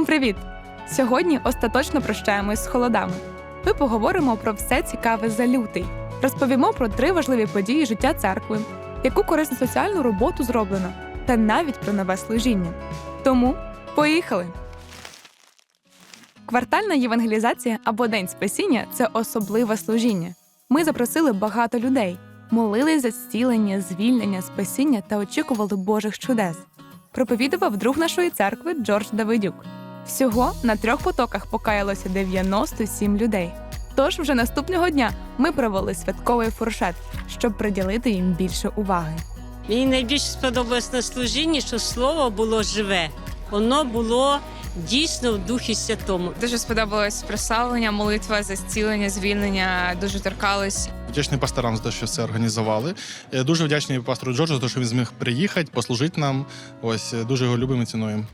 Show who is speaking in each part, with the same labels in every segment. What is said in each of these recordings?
Speaker 1: Всім привіт! Сьогодні остаточно прощаємось з холодами. Ми поговоримо про все цікаве за лютий. Розповімо про три важливі події життя церкви, яку корисну соціальну роботу зроблено, та навіть про нове служіння. Тому поїхали! Квартальна євангелізація або День спасіння це особливе служіння. Ми запросили багато людей, молились за зцілення, звільнення, спасіння та очікували Божих чудес. Проповідував друг нашої церкви Джордж Давидюк. Всього на трьох потоках покаялося 97 людей. Тож вже наступного дня ми провели святковий фуршет, щоб приділити їм більше уваги.
Speaker 2: Мені найбільше сподобалось на служінні, що слово було живе. Воно було дійсно в Духі Святому.
Speaker 3: Дуже сподобалось прославлення, молитва за зцілення, звільнення. Дуже торкались.
Speaker 4: Вдячний пасторам за те, що це організували. Е, Дуже вдячний пастору Джорджу за те, що він зміг приїхати, послужити нам. Ось е, дуже його любимо і цінуємо.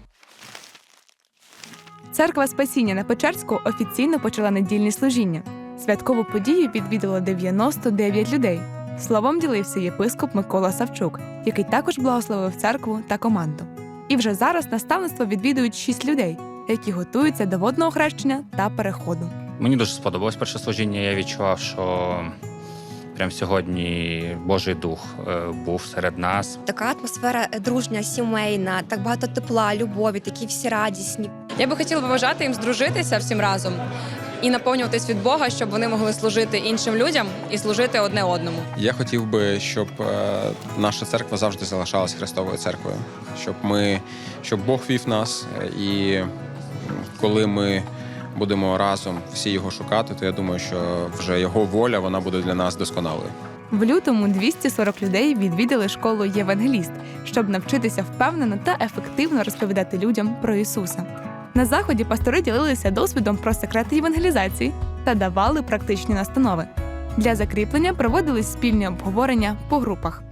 Speaker 1: Церква Спасіння на Печерську офіційно почала недільні служіння. Святкову подію відвідало 99 людей. Словом ділився єпископ Микола Савчук, який також благословив церкву та команду. І вже зараз наставництво відвідують 6 людей, які готуються до водного хрещення та переходу.
Speaker 5: Мені дуже сподобалось перше служіння. Я відчував, що прям сьогодні Божий дух е, був серед нас.
Speaker 6: Така атмосфера е, дружня, сімейна, так багато тепла, любові, такі всі радісні.
Speaker 7: Я би хотіла побажати їм здружитися всім разом і наповнюватись від Бога, щоб вони могли служити іншим людям і служити одне одному.
Speaker 8: Я хотів би, щоб е, наша церква завжди залишалась Христовою церквою, щоб ми, щоб Бог вів нас, е, і коли ми будемо разом всі його шукати, то я думаю, що вже його воля вона буде для нас досконалою.
Speaker 1: В лютому 240 людей відвідали школу Євангеліст, щоб навчитися впевнено та ефективно розповідати людям про Ісуса. На заході пастори ділилися досвідом про секрети євангелізації та давали практичні настанови. Для закріплення проводились спільні обговорення по групах.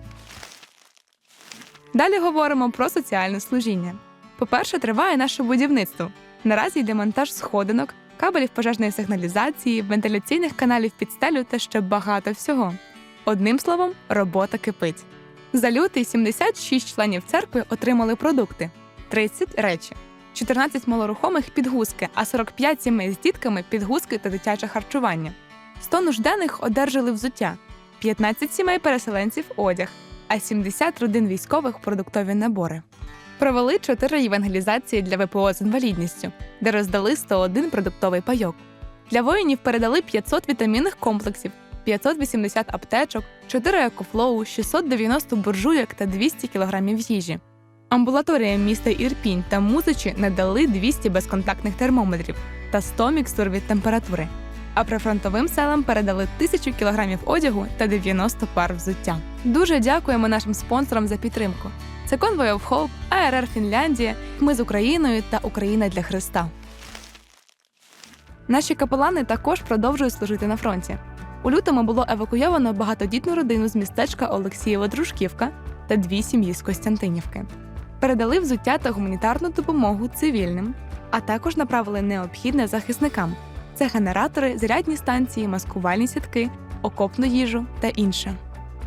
Speaker 1: Далі говоримо про соціальне служіння. По-перше, триває наше будівництво. Наразі йде монтаж сходинок, кабелів пожежної сигналізації, вентиляційних каналів під стелю та ще багато всього. Одним словом, робота кипить. За лютий 76 членів церкви отримали продукти, 30 речі, 14 малорухомих підгузки, а 45 сімей з дітками підгузки та дитяче харчування. 100 нужденних одержали взуття, 15 сімей переселенців одяг, а 70 родин військових продуктові набори. Провели 4 євангелізації для ВПО з інвалідністю, де роздали 101 продуктовий пайок. Для воїнів передали 500 вітамінних комплексів, 580 аптечок, 4 екофлоу, 690 буржуйок та 200 кілограмів їжі. Амбулаторія міста Ірпінь та Музичі надали 200 безконтактних термометрів та 100 мікстур від температури. А прифронтовим селам передали 1000 кілограмів одягу та 90 пар взуття. Дуже дякуємо нашим спонсорам за підтримку. Це Convoy of Hope, АРР Фінляндія, Ми з Україною та Україна для Христа. Наші капелани також продовжують служити на фронті. У лютому було евакуйовано багатодітну родину з містечка Олексієва Дружківка та дві сім'ї з Костянтинівки. Передали взуття та гуманітарну допомогу цивільним, а також направили необхідне захисникам: це генератори, зарядні станції, маскувальні сітки, окопну їжу та інше.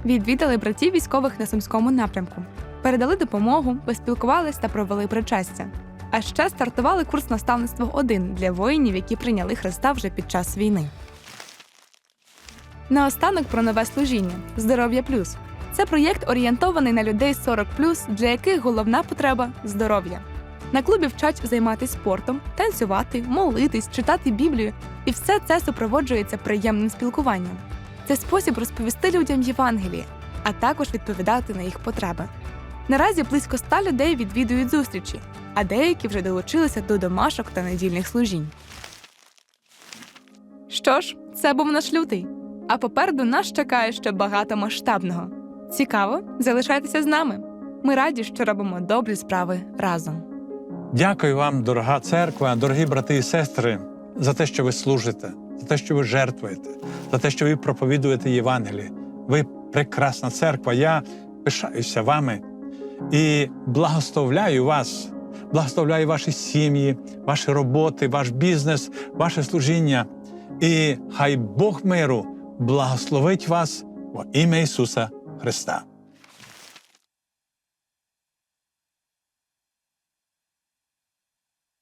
Speaker 1: Відвідали братів військових на сумському напрямку, передали допомогу, поспілкувались та провели причастя. А ще стартували курс наставництво 1 для воїнів, які прийняли Христа вже під час війни. Наостанок про нове служіння Здоров'я Плюс. Це проєкт орієнтований на людей 40 для яких головна потреба здоров'я. На клубі вчать займатися спортом, танцювати, молитись, читати Біблію, і все це супроводжується приємним спілкуванням. Це спосіб розповісти людям Євангеліє, а також відповідати на їх потреби. Наразі близько ста людей відвідують зустрічі, а деякі вже долучилися до домашок та недільних служінь. Що ж, це був наш лютий. А попереду нас чекає ще багато масштабного. Цікаво, залишайтеся з нами. Ми раді, що робимо добрі справи разом.
Speaker 9: Дякую вам, дорога церква, дорогі брати і сестри, за те, що ви служите, за те, що ви жертвуєте, за те, що ви проповідуєте Євангеліє. Ви прекрасна церква. Я пишаюся вами і благословляю вас, благословляю ваші сім'ї, ваші роботи, ваш бізнес, ваше служіння. І хай Бог миру благословить вас во ім'я Ісуса Христа.